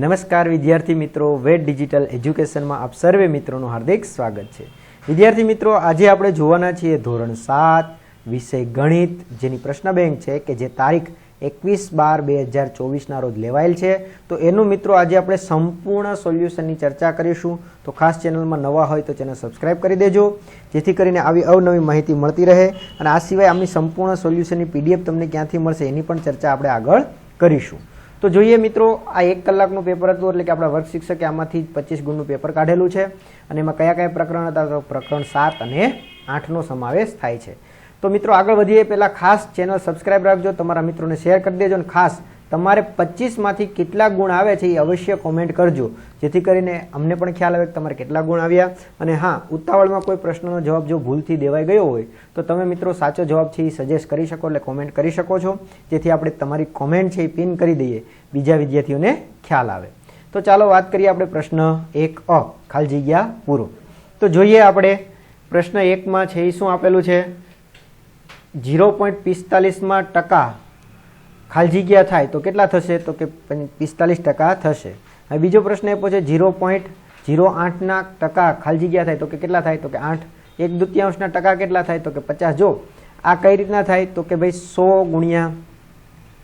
નમસ્કાર વિદ્યાર્થી મિત્રો વેટ ડિજિટલ એજ્યુકેશનમાં આપ સર્વે મિત્રોનું હાર્દિક સ્વાગત છે. વિદ્યાર્થી મિત્રો, આજે આપણે જોવાના છીએ ધોરણ સાત, વિષય ગણિત, જેની પ્રશ્ન બેંક છે કે જે તારીખ એકવીસ બાર બે હજાર ચોવીસના રોજ લેવાયેલ છે. તો એનું મિત્રો, આજે આપણે સંપૂર્ણ સોલ્યુશનની ચર્ચા કરીશું. તો ખાસ ચેનલમાં નવા હોય તો ચેનલ સબસ્ક્રાઇબ કરી દેજો, જેથી કરીને આવી અવનવી માહિતી મળતી રહે. અને આ સિવાય આમની સંપૂર્ણ સોલ્યુશનની પીડીએફ તમને ક્યાંથી મળશે એની પણ ચર્ચા આપણે આગળ કરીશું. તો જોઈએ મિત્રો, આ એક કલાકનું પેપર હતું, એટલે કે આપણા વર્ગ શિક્ષકે આમાંથી પચીસ ગુણનું પેપર કાઢેલું છે. અને એમાં કયા કયા પ્રકરણ હતા? તો પ્રકરણ સાત અને આઠનો સમાવેશ થાય છે. તો મિત્રો, આગળ વધીએ. પહેલાં ખાસ ચેનલ સબસ્ક્રાઈબ રાખજો. તમારા મિત્રોને શેર કરી દેજો અને ખાસ તમારે પચીસમાંથી કેટલા ગુણ આવે છે એ અવશ્ય કોમેન્ટ કરજો. જેથી કરીને અમને પણ ખ્યાલ આવે કે તમારે કેટલા ગુણ આવ્યા. અને હા, ઉતાવળમાં કોઈ પ્રશ્નનો જવાબ જો ભૂલથી દેવાઈ ગયો હોય, તો તમે મિત્રો સાચો જવાબ છે એ સજેસ્ટ કરી શકો એટલે કોમેન્ટ કરી શકો છો. જેથી આપણે તમારી કોમેન્ટ છે એ પિન કરી દઈએ. બીજા વિદ્યાર્થીઓને ખ્યાલ આવે. તો ચાલો વાત કરીએ આપણે પ્રશ્ન એક અ. ખાલી જગ્યા પૂરો. તો જોઈએ આપણે પ્રશ્ન એકમાં છે એ શું આપેલું છે? ઝીરો પોઈન્ટ પિસ્તાલીસમાં ટકા ખાલી જગ્યા થાય તો કેટલા થશે? તો કે પિસ્તાલીસ ટકા થશે. હવે બીજો પ્રશ્ન એ પૂછે ઝીરો પોઈન્ટ ઝીરો આઠના ટકા ખાલી જગ્યા થાય તો કે કેટલા થાય? તો કે આઠ. એક દૃત્યાંશના ટકા કેટલા થાય? તો કે પચાસ. જો આ કઈ રીતના થાય? તો કે ભાઈ સો ગુણ્યા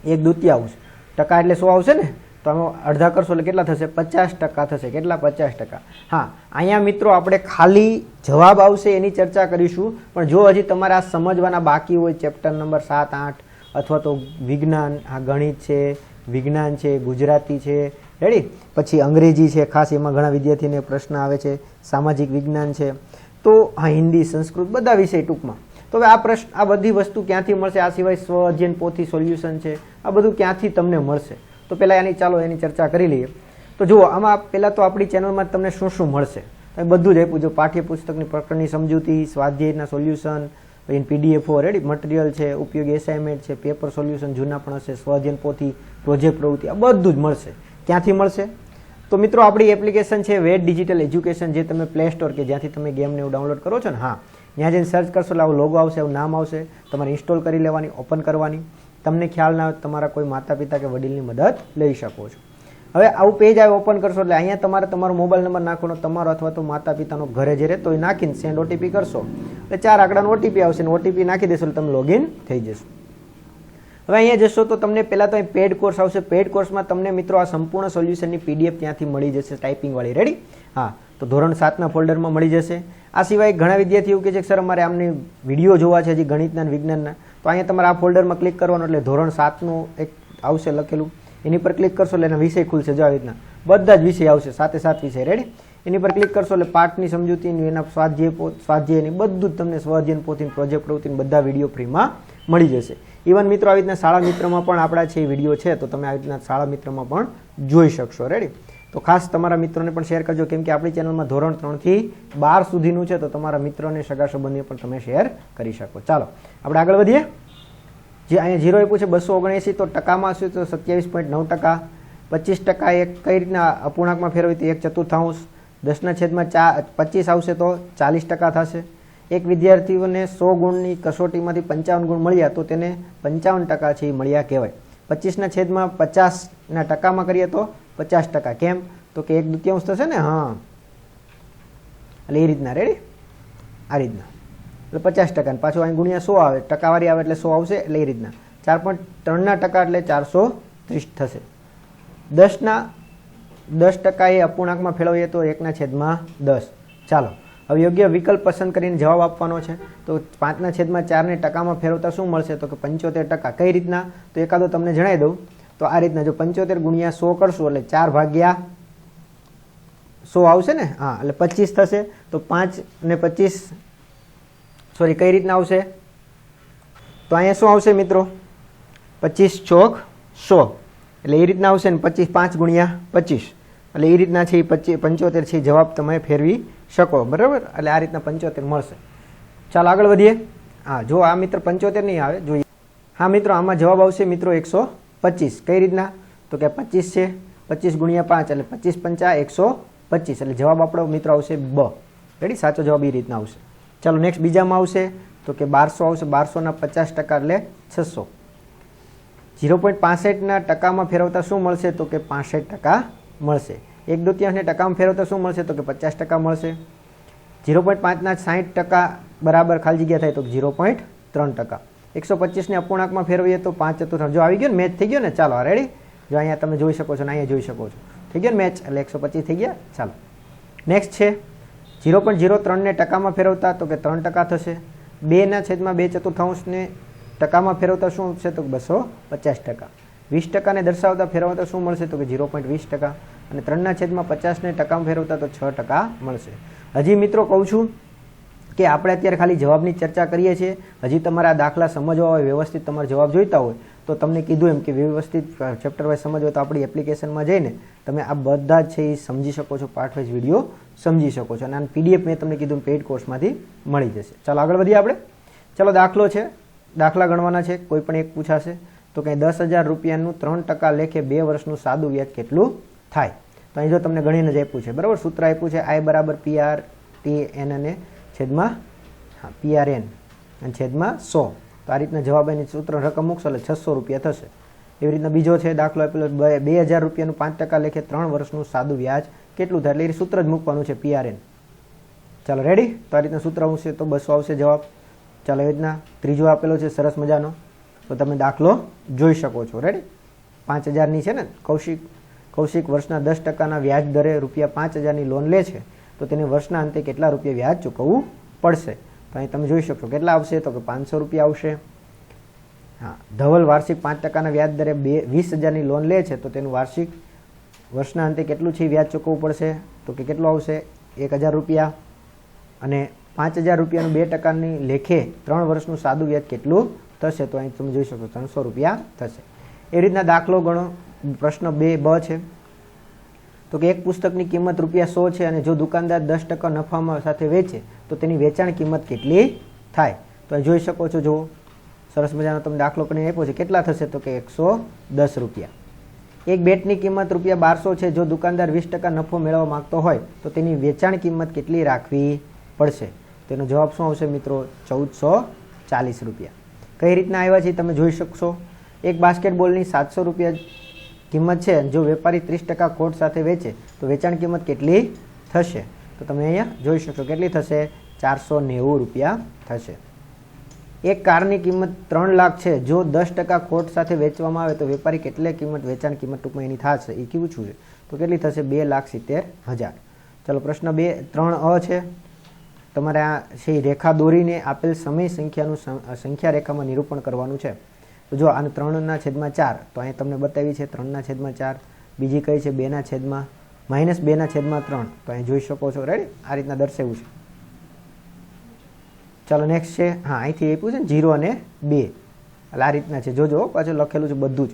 એક દૃત્યાંશ. ટકા એટલે સો આવશે ને? તો અમે અડધા કરશો એટલે કેટલા થશે? પચાસ ટકા થશે. કેટલા? પચાસ ટકા. હા, અહીંયા મિત્રો આપણે ખાલી જવાબ આવશે એની ચર્ચા કરીશું. પણ જો હજી તમારે આ સમજવાના બાકી હોય, ચેપ્ટર નંબર સાત, આઠ અથવા તો વિજ્ઞાન, આ ગણિત છે, વિજ્ઞાન છે, ગુજરાતી છે, રેડી? પછી અંગ્રેજી છે, ખાસ એમાં ઘણા વિદ્યાર્થીને પ્રશ્ન આવે છે, સામાજિક વિજ્ઞાન છે. તો હા હિન્દી, સંસ્કૃત બધા વિષય ટૂંકમાં. તો હવે આ પ્રશ્ન, આ બધી વસ્તુ ક્યાંથી મળશે? આ સિવાય સ્વ અધ્યયન, પોથી, સોલ્યુશન છે. આ બધું ક્યાંથી તમને મળશે? તો પહેલાં એની, ચાલો એની ચર્ચા કરી લઈએ. તો જુઓ, આમાં પહેલાં તો આપણી ચેનલમાં તમને શું શું મળશે? બધું જ આપ્યું. જો પાઠ્યપુસ્તકની પ્રકરણની સમજૂતી, સ્વાધ્યાયના સોલ્યુશન પછી પીડીએફઓ રેડી મટીરિયલ છે, ઉપયોગી એસાઇનમેન્ટ છે પેપર સોલ્યુશન જૂના પણ હશે સ્વજન પોથી પ્રોજેક્ટ પ્રવૃત્તિ, આ બધું જ મળશે. ક્યાંથી મળશે? તો મિત્રો, આપણી એપ્લિકેશન છે વેટ ડિજિટલ એજ્યુકેશન જે તમે પ્લે સ્ટોર કે જ્યાંથી તમે ગેમને એવું ડાઉનલોડ કરો છો ને, હા. ત્યાં જઈને સર્ચ કરશો, એટલે આવું લોગો આવશે એવું નામ આવશે, તમારે ઇન્સ્ટોલ કરી લેવાની ઓપન કરવાની. તમને ખ્યાલ ના તમારા કોઈ માતા પિતા કે વડીલની મદદ લઈ શકો છો. હવે આવું પેજ આવે ઓપન કરશો એટલે અહીંયા તમારે તમારો મોબાઈલ નંબર નાખવાનો, તમારો અથવા તો માતા પિતાનો ઘરે જે રહેતો એ નાખીને સેન્ડ ઓટીપી કરશો. એટલે ચાર આંકડાનો ઓટીપી આવશે ને ઓટીપી નાખી દેશો એટલે તમે લોગિન થઈ જશો. હવે અહીંયા જશો તો તમને પહેલાં તો અહીં પેડ કોર્સ આવશે. પેડ કોર્સમાં તમને મિત્રો આ સંપૂર્ણ સોલ્યુશનની પીડીએફ ત્યાંથી મળી જશે ટાઈપિંગવાળી રેડી હા, તો ધોરણ સાતના ફોલ્ડરમાં મળી જશે. આ સિવાય ઘણા વિદ્યાર્થીઓ કે છે સર અમારે આમની વીડિયો જોવા છે હજી ગણિતના વિજ્ઞાનના. તો અહીંયા તમારે આ ફોલ્ડરમાં ક્લિક કરવાનું એટલે ધોરણ સાતનું એક આવશે લખેલું. એની પર ક્લિક કરશો એટલે એના વિષય ખુલશે જો આવી રીતના. બધા જ વિષય આવશે, સાથે સાત વિષય. રેડી એની પર ક્લિક કરશો એટલે પાઠની સમજૂતીની, એના સ્વાધ્યાય સ્વાધ્યાયની બધું જ તમને સ્વાધ્યાયન પોથી પ્રોજેક્ટ પ્રવૃત્તિની બધા વીડિયો ફ્રીમાં મળી જશે. ઇવન મિત્રો, આવી રીતના શાળા મિત્રમાં પણ આપણા છે વીડિયો છે, તો તમે આવી રીતના શાળા મિત્રમાં પણ જોઈ શકશો. રેડી તો ખાસ તમારા મિત્રોને પણ શેર કરજો, કેમ કે આપણી ચેનલમાં ધોરણ ત્રણથી બાર સુધીનું છે, તો તમારા મિત્રોને સગા સંબંધીઓ પણ તમે શેર કરી શકો. ચાલો, આપણે આગળ વધીએ. જે અહીંયા ઝીરો આપ્યું છે બસો ઓગણએંસી, તો ટકામાં શું તો સત્યાવીસ પોઈન્ટ નવ ટકા. પચીસ ટકા એક કઈ રીતના અપૂર્ણાંકમાં ફેરવી તો એક ચતુર્થાંશ. દસના છેદમાં ચા, પચીસ આવશે તો ચાલીસ ટકા થશે. એક વિદ્યાર્થીઓને સો ગુણની કસોટીમાંથી પંચાવન ગુણ મળ્યા તો તેને પંચાવન ટકા છે એ મળ્યા કહેવાય. પચીસના છેદમાં પચાસના ટકામાં કરીએ તો પચાસ ટકા. કેમ? તો કે એક દ્વિતીયાંશ થશે ને? હા. એટલે એ રીતના. રેડી આ રીતના. એટલે પચાસ ટકા પાછું અહીં ગુણ્યા સો આવે, ટકાવારી આવે એટલે સો આવશે એટલે એ રીતના. ચાર પોઈન્ટ ત્રણના ટકા એટલે ચારસો ત્રીસ થશે. દસના, દસ ટકા એ અપૂર્ણાંકમાં ફેળવીએ તો એકના છેદમાં દસ. ચાલો, હવે યોગ્ય વિકલ્પ પસંદ કરીને જવાબ આપવાનો છે. તો પાંચના છેદમાં ચારને ટકામાં ફેરવતા શું મળશે? તો કે પંચોતેર ટકા. કઈ રીતના? તો એકાદો તમને જણાવી દઉં. તો આ રીતના જો પંચોતેર ગુણ્યા સો કરશું એટલે ચાર ભાગ્યા સો આવશે ને? હા, એટલે પચીસ થશે. તો પાંચ ને પચીસ સોરી, કઈ રીતના આવશે? તો અહીંયા શું આવશે મિત્રો? પચીસ ચોક સો. એટલે એ રીતના આવશે ને પચીસ પાંચ ગુણ્યા પચીસ. એટલે એ રીતના છે એ પંચોતેર છે જવાબ તમે ફેરવી શકો, બરાબર? એટલે આ રીતના પંચોતેર મળશે. ચાલો આગળ વધીએ. હા, જો આ મિત્ર પંચોતેર નહીં આવે, જોઈએ. હા મિત્રો, આમાં જવાબ આવશે મિત્રો એકસો પચીસ. કઈ રીતના? તો કે પચીસ છે, પચીસ ગુણ્યા પાંચ, એટલે પચીસ પંચા એકસો પચીસ. એટલે જવાબ આપણો મિત્રો આવશે બ. રેડી? સાચો જવાબ એ રીતના આવશે. ચાલો નેક્સ્ટ બીજામાં આવશે. તો કે બારસો આવશે. બારસોના પચાસ ટકા એટલે છસો. ઝીરો પોઈન્ટ પાસઠના ટકામાં ફેરવતા શું મળશે? તો કે પાસઠ ટકા મળશે. એક દુત્યાંશને ટકામાં ફેરવતા શું મળશે? તો કે પચાસ ટકા મળશે. ઝીરો પોઈન્ટ પાંચના સાઠ ટકા બરાબર ખાલી જગ્યા થાય તો ઝીરો પોઈન્ટ ત્રણ ટકા. એકસો પચીસને અપૂર્ણાંકમાં ફેરવીએ તો પાંચ ચતુર્થ જો આવી ગયો ને મેચ થઈ ગયો ને, ચાલો રેડી જો અહીંયા તમે જોઈ શકો છો ને, અહીંયા જોઈ શકો છો. થઈ ગયો ને મેચ એટલે એકસો પચીસ થઈ ગયા. ચાલો. નેક્સ્ટ છે. ઝીરો પોઈન્ટ ઝીરો ત્રણને ટકામાં ફેરવતા તો કે ત્રણ ટકા થશે. બેના છેદમાં બે ચતુર્થાંશને ટકામાં ફેરવતા શું છે તો બસો પચાસ ટકા. વીસ ટકાને દર્શાવતા ફેરવતા શું મળશે તો કે ઝીરો પોઈન્ટ વીસ ટકા. અને ત્રણના છેદમાં પચાસને ટકામાં ફેરવતા તો છ ટકા મળશે. હજી મિત્રો કહું છું કે આપણે અત્યારે ખાલી જવાબની ચર્ચા કરીએ છીએ. હજી તમારે દાખલા સમજવા હોય, વ્યવસ્થિત તમારે જવાબ જોઈતા હોય તો તમને કીધું એમ કે વ્યવસ્થિત ચેપ્ટર વાઇઝ સમજો તો આપણી એપ્લિકેશનમાં જઈને તમે આ બધા જ છે એ સમજી શકો છો પાર્ટ વાઇઝ વીડિયો સમજી શકો છો. અને આ પીડીએફ મેં તમને કીધું પેઇડ કોર્સમાંથી મળી જશે. ચાલો આગળ વધીએ આપણે. ચાલો, દાખલો છે. દાખલા ગણવાના છે. કોઈ પણ એક પૂછાશે. તો કંઈ દસ હજાર રૂપિયાનું ત્રણ ટકા લેખે બે વર્ષનું સાદું વ્યાજ કેટલું થાય? તો અહીં જો તમને ગણીને જ આપ્યું છે. બરાબર? સૂત્ર આપ્યું છે આઈ બરાબર પી આર ટી એન અને છેદમાં, હા, પી આર એન અને છેદમાં સો. તો આ રીતના જવાબ એની સૂત્ર રકમ મૂકશો એટલે છસો રૂપિયા થશે. એવી રીતના બીજો છે, દાખલો આપેલો બે હજાર રૂપિયાનું પાંચ ટકા લેખે ત્રણ વર્ષનું સાદું વ્યાજ. કેટલું થાય? એટલે એ સૂત્ર જ મૂકવાનું છે, પીઆરએન. ચાલો રેડી તો આ રીતના સૂત્ર આવશે, તો બસો આવશે જવાબ. ચાલો, એવી રીતના ત્રીજો આપેલો છે, સરસ મજાનો. તો તમે દાખલો જોઈ શકો છો. રેડી પાંચ હજારની છે ને, કૌશિક કૌશિક વર્ષના દસ ટકાના વ્યાજ દરે રૂપિયા પાંચ હજારની લોન લે છે. તો તેને વર્ષના અંતે કેટલા રૂપિયા વ્યાજ ચૂકવવું પડશે? તો અહીં તમે જોઈ શકશો કેટલા આવશે તો કે પાંચસો રૂપિયા આવશે. હા, ધવલ વાર્ષિક પાંચ ટકાના વ્યાજ દરે બે, વીસ હજારની લોન લે છે, તો તેનું વાર્ષિક વર્ષના અંતે કેટલું છે વ્યાજ ચૂકવવું પડશે? તો કે કેટલું આવશે? એક હજાર રૂપિયા. અને પાંચ હજાર રૂપિયાનું બે ટકાની લેખે ત્રણ વર્ષનું સાદું વ્યાજ કેટલું થશે? તો અહીં તમે જોઈ શકો, ત્રણસો રૂપિયા થશે. એ રીતના દાખલો ગણો. પ્રશ્ન બે, બ છે. તો કે એક પુસ્તકની કિંમત રૂપિયા સો છે અને જો દુકાનદાર દસ ટકા નફામાં સાથે વેચે, તો તેની વેચાણ કિંમત કેટલી થાય? તો જોઈ શકો છો જો સરસ મજાનો તમે દાખલો કરીને આપ્યો છે. કેટલા થશે? તો કે એકસો દસ રૂપિયા. એક બેટની કિંમત રૂપિયા બારસો છે. જો દુકાનદાર વીસ ટકા નફો મેળવવા માંગતો હોય, તો તેની વેચાણ કિંમત કેટલી રાખવી પડશે? તેનો જવાબ શું આવશે મિત્રો? ચૌદસો ચાલીસ રૂપિયા. કઈ રીતના આવ્યા છે તમે જોઈ શકશો? એક બાસ્કેટબોલની સાતસો રૂપિયા કિંમત છે, જો વેપારી ત્રીસ ટકા ખોટ સાથે વેચે, તો વેચાણ કિંમત કેટલી થશે? તો તમે અહીંયા જોઈ શકશો કેટલી થશે? ચારસો નેવું રૂપિયા થશે. એક કારની કિંમત ત્રણ લાખ છે, જો દસ ટકા ખોટ સાથે વેચવામાં આવે તો વેપારી કેટલી કિંમત, વેચાણ કિંમત ટૂંકમાં એની થશે એ કેવું છે તો કેટલી થશે? બે લાખ સિત્તેર હજાર. ચલો, પ્રશ્ન બે, ત્રણ અ છે. તમારે આ છે રેખા દોરીને આપેલ સમય સંખ્યાનું સંખ્યા રેખામાં નિરૂપણ કરવાનું છે. જો આને ત્રણના છેદમાં ચાર, તો અહીં તમને બતાવી છે ત્રણના છેદમાં ચાર, બીજી કઈ છે? બેના છેદમાં, માઇનસ બેના છેદમાં ત્રણ. તો અહીં જોઈ શકો છો રેડી આ રીતના દર્શાવ્યું છે. ચાલો નેક્સ્ટ છે, હા, અહીંથી આપ્યું છે ને, જીરો અને બે. એટલે આ રીતના છે. જોજો પાછું લખેલું છે બધું જ.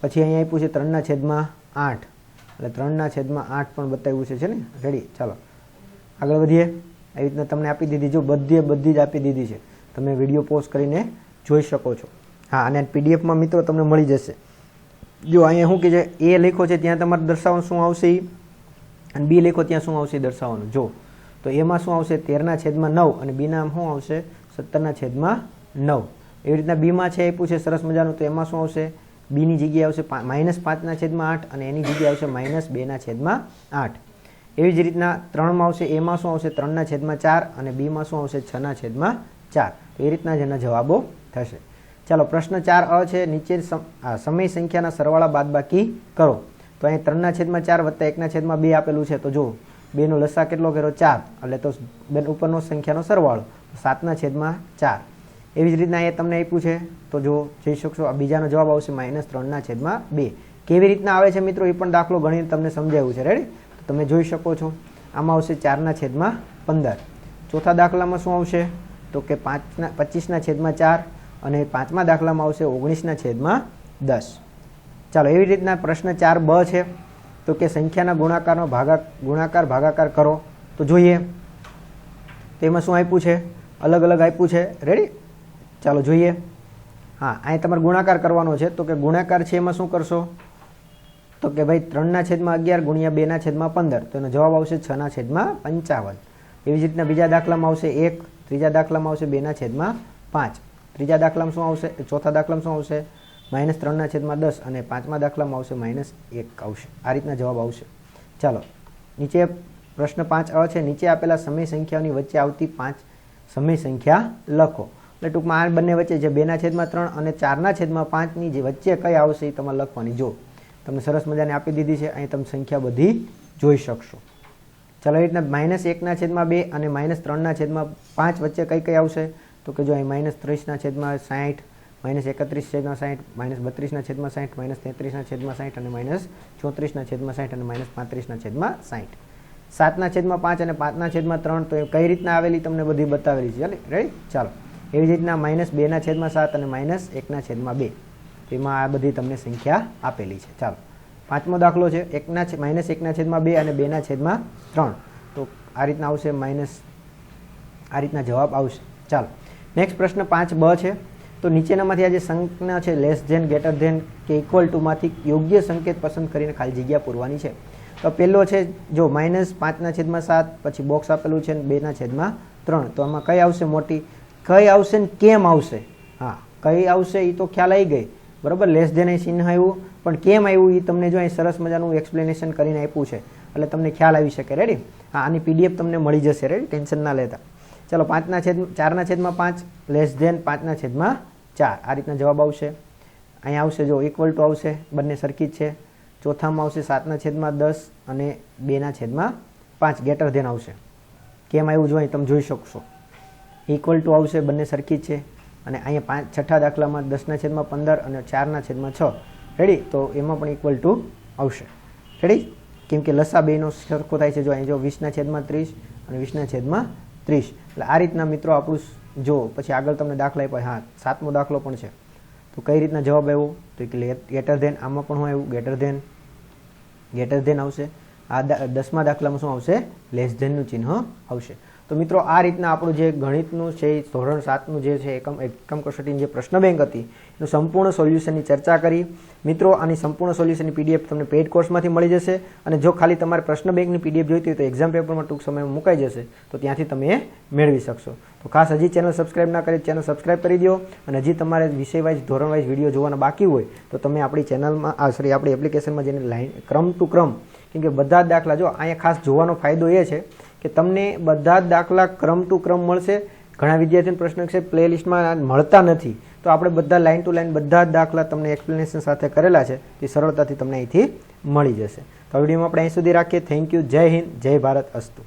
પછી અહીંયા આપ્યું છે ત્રણના છેદમાં આઠ. એટલે ત્રણના છેદમાં આઠ પણ બતાવ્યું છે છે ને? રેડી ચાલો. આગળ વધીએ. આવી રીતના તમને આપી દીધી. જો બધી બધી જ આપી દીધી છે, તમે વીડિયો પોઝ કરીને જોઈ શકો છો. હા, અને પીડીએફમાં મિત્રો તમને મળી જશે. જો અહીંયા શું કે છે, એ લેખો છે, ત્યાં તમારે દર્શાવવાનું શું આવશે અને બી લેખો, ત્યાં શું આવશે દર્શાવવાનું? જો. તો એમાં શું આવશે? તેરના છેદમાં નવ અને બીના શું આવશે? સત્તરના છેદમાં નવ. એવી રીતના બીમાં છે, આપ્યું છે, સરસ મજાનું. તો એમાં શું આવશે? બીની જગ્યાએ આવશે માઇનસ પાંચના છેદમાં આઠ અને એની જગ્યાએ આવશે માઇનસ બેના છેદમાં આઠ. એવી જ રીતના ત્રણમાં આવશે, એમાં શું આવશે? ત્રણના છેદમાં ચાર અને બીમાં શું આવશે? છના છેદમાં ચાર. એ રીતના જ એના જવાબો થશે. ચાલો, પ્રશ્ન ચાર અ છે, નીચે સમ- સમય સંખ્યાના સરવાળા બાદબાકી કરો. તો અહીં ત્રણના છેદમાં ચાર વત્તા એકના છેદમાં બે આપેલું છે, તો જો બેનો લસા કેટલો કર્યો? ચાર. એટલે તો બેન ઉપરનો સંખ્યાનો સરવાળો. સાતના છેદમાં ચાર. એવી જ રીતના એ તમને આપ્યું છે. તો જો જોઈ શકશો, આ બીજાનો જવાબ આવશે માઇનસ ત્રણના છેદમાં બે. કેવી રીતના આવે છે મિત્રો? એ પણ દાખલો ગણીને તમને સમજાવ્યું છે. રેડી તો તમે જોઈ શકો છો. આમાં આવશે ચારના છેદમાં પંદર. ચોથા દાખલામાં શું આવશે? તો કે પાંચના પચીસના છેદમાં ચાર. અને પાંચમા દાખલામાં આવશે ઓગણીસના છેદમાં દસ. ચાલો, એવી રીતના પ્રશ્ન ચાર બ છે. તો કે સંખ્યાના ગુણાકારનો ભાગા, ગુણાકાર, ભાગાકાર કરો. તો જોઈએ. તેમાં શું આપ્યું છે? અલગ અલગ આપ્યું છે. રેડી ચાલો જોઈએ. હા, અહીં તમારે ગુણાકાર કરવાનો છે. તો કે ગુણાકાર છે એમાં શું કરશો? તો કે ભાઈ, ત્રણના છેદમાં અગિયાર ગુણ્યા બેના છેદમાં પંદર. તો એનો જવાબ આવશે છના છેદમાં પંચાવન. એવી જ રીતના બીજા દાખલામાં આવશે એક, ત્રીજા દાખલામાં આવશે બેના છેદમાં પાંચ. ત્રીજા દાખલામાં શું આવશે? ચોથા દાખલામાં શું આવશે? માઇનસ ત્રણના છેદમાં દસ અને પાંચમા દાખલામાં આવશે માઇનસ એક આવશે. આ રીતના જવાબ આવશે. ચાલો, નીચે પ્રશ્ન પાંચ અ છે. નીચે આપેલા સમય સંખ્યાઓની વચ્ચે આવતી પાંચ સમય સંખ્યા લખો. એટલે ટૂંકમાં આ બંને વચ્ચે જે બેના છેદમાં ત્રણ અને ચારના છેદમાં પાંચની જે વચ્ચે કઈ આવશે એ તમારે લખવાની. જો તમને સરસ મજાની આપી દીધી છે, અહીં તમે સંખ્યા બધી જોઈ શકશો. ચાલો, એ રીતના માઇનસ એકના છેદમાં બે અને માઇનસ ત્રણના છેદમાં પાંચ વચ્ચે કઈ કઈ આવશે? તો કે જો અહીં માઇનસ ત્રીસના છેદમાં સાઠ માઇનસ એકત્રીસ છેદમાં સાઠ માઇનસ બત્રીસના છેદમાં સાઠ માઇનસ તેત્રીસના છેદમાં સાઠ અને માઇનસ ચોત્રીસના છેદમાં સાઠ અને માઇનસ પાંત્રીસના છેદમાં સાઠ સાતના છેદમાં પાંચ અને પાંચના છેદમાં ત્રણ, તો એ કઈ રીતના આવેલી તમને બધી બતાવેલી છે. રેડી ચાલો. એવી જ રીતના માઇનસ બેના છેદમાં સાત અને માઇનસ એકના છેદમાં બે. તો એમાં આ બધી તમને સંખ્યા આપેલી છે. ચાલો. પાંચમો દાખલો છે. એકના માઇનસ એકના છેદમાં બે અને બેના છેદમાં ત્રણ. તો આ રીતના આવશે માઇનસ, આ રીતના જવાબ આવશે. ચાલો. નેક્સ્ટ પ્રશ્ન પાંચ બ છે. તો નીચેનામાંથી આ જે સંજ્ઞા છે લેસ ધેન ગ્રેટર ધેન કે ઇક્વલ ટુમાંથી યોગ્ય સંકેત પસંદ કરીને ખાલી જગ્યા પૂરવાની છે. તો પહેલો છે, જો માઇનસ પાંચના છેદમાં સાત, પછી બોક્સ આપેલું છે બેના છેદમાં ત્રણ. તો આમાં કઈ આવશે મોટી? કઈ આવશે ને કેમ આવશે? હા, કઈ આવશે એ તો ખ્યાલ આવી ગઈ. બરાબર? લેસ ધેન અહીં ચિહ્ન આવ્યું. પણ કેમ આવ્યું એ તમને જો અહીં સરસ મજાનું એક્સપ્લેનેશન કરીને આપ્યું છે. એટલે તમને ખ્યાલ આવી શકે. રેડી હા, આની પીડીએફ તમને મળી જશે. રેડી ટેન્શન ના લેતા. ચલો પાંચના છેદ ચારના છેદમાં પાંચ લેસ ધેન પાંચના છેદમાં ચાર. આ રીતના જવાબ આવશે. અહીંયા આવશે જો ઇક્વલ ટુ આવશે, બંને સરખી જ છે. ચોથામાં આવશે સાતના છેદમાં દસ અને બેના છેદમાં પાંચ. ગેટર ધેન આવશે. કેમ આવ્યું જોઈએ તમે જોઈ શકશો. ઇક્વલ ટુ આવશે, બંને સરખી જ છે. અને અહીંયા પાંચ, છઠ્ઠા દાખલામાં દસના છેદમાં પંદર અને ચારના છેદમાં છ. રેડી તો એમાં પણ ઇક્વલ ટુ આવશે. રેડી કેમ કે લસા બેનો સરખો થાય છે. જો અહીં જો વીસના છેદમાં ત્રીસ અને વીસના છેદમાં ત્રીસ. એટલે આ રીતના મિત્રો આપણું જો, પછી આગળ તમને દાખલા આપ્યા, હા, સાતમો દાખલો પણ છે. તો કઈ રીતના જવાબ આવ્યો? તો ગેટર ધેન આમાં પણ હું આવ્યું ગેટર ધેન ગેટર ધેન આવશે. આ દસમા દાખલામાં શું આવશે? લેસ ધેનનું ચિહ્ન આવશે. તો મિત્રો, આ રીતના આપણું જે ગણિતનું છે ધોરણ સાતનું જે છે, એકમ એકમ કસોટીની જે પ્રશ્ન બેંક હતી, એનું સંપૂર્ણ સોલ્યુશનની ચર્ચા કરી. મિત્રો, આની સંપૂર્ણ સોલ્યુશનની પીડીએફ તમને પેઇડ કોર્સમાંથી મળી જશે અને જો ખાલી તમારે પ્રશ્ન બેંકની પીડીએફ જોઈતી હોય તો એક્ઝામ પેપરમાં ટૂંક સમયમાં મુકાઈ જશે, તો ત્યાંથી તમે મેળવી શકશો. તો ખાસ હજી ચેનલ સબસ્ક્રાઇબ ના કરી ચેનલ સબસ્ક્રાઇબ કરી દો અને હજી તમારે વિષય વાઇઝ ધોરણ વાઇઝ વીડિયો જોવાના બાકી હોય, તો તમે આપણી ચેનલમાં આ સોરી આપણી એપ્લિકેશનમાં જઈને લાઈન ક્રમ ટુ ક્રમ, કેમ કે બધા દાખલા જો અહીંયા ખાસ જોવાનો ફાયદો એ છે કે તમને બધા જ દાખલા ક્રમ ટુ ક્રમ મળશે. ઘણા વિદ્યાર્થીઓનો પ્રશ્ન છે પ્લે લિસ્ટમાં મળતા નથી. તો આપણે બધા લાઇન ટુ લાઇન બધા જ દાખલા તમને એક્સપ્લેનેશન સાથે કરેલા છે, તે સરળતાથી તમને અહીંથી મળી જશે. તો આ વિડીયોમાં આપણે અહીં સુધી રાખીએ. Thank you. જય હિન્દ. જય ભારત. અસ્તુ.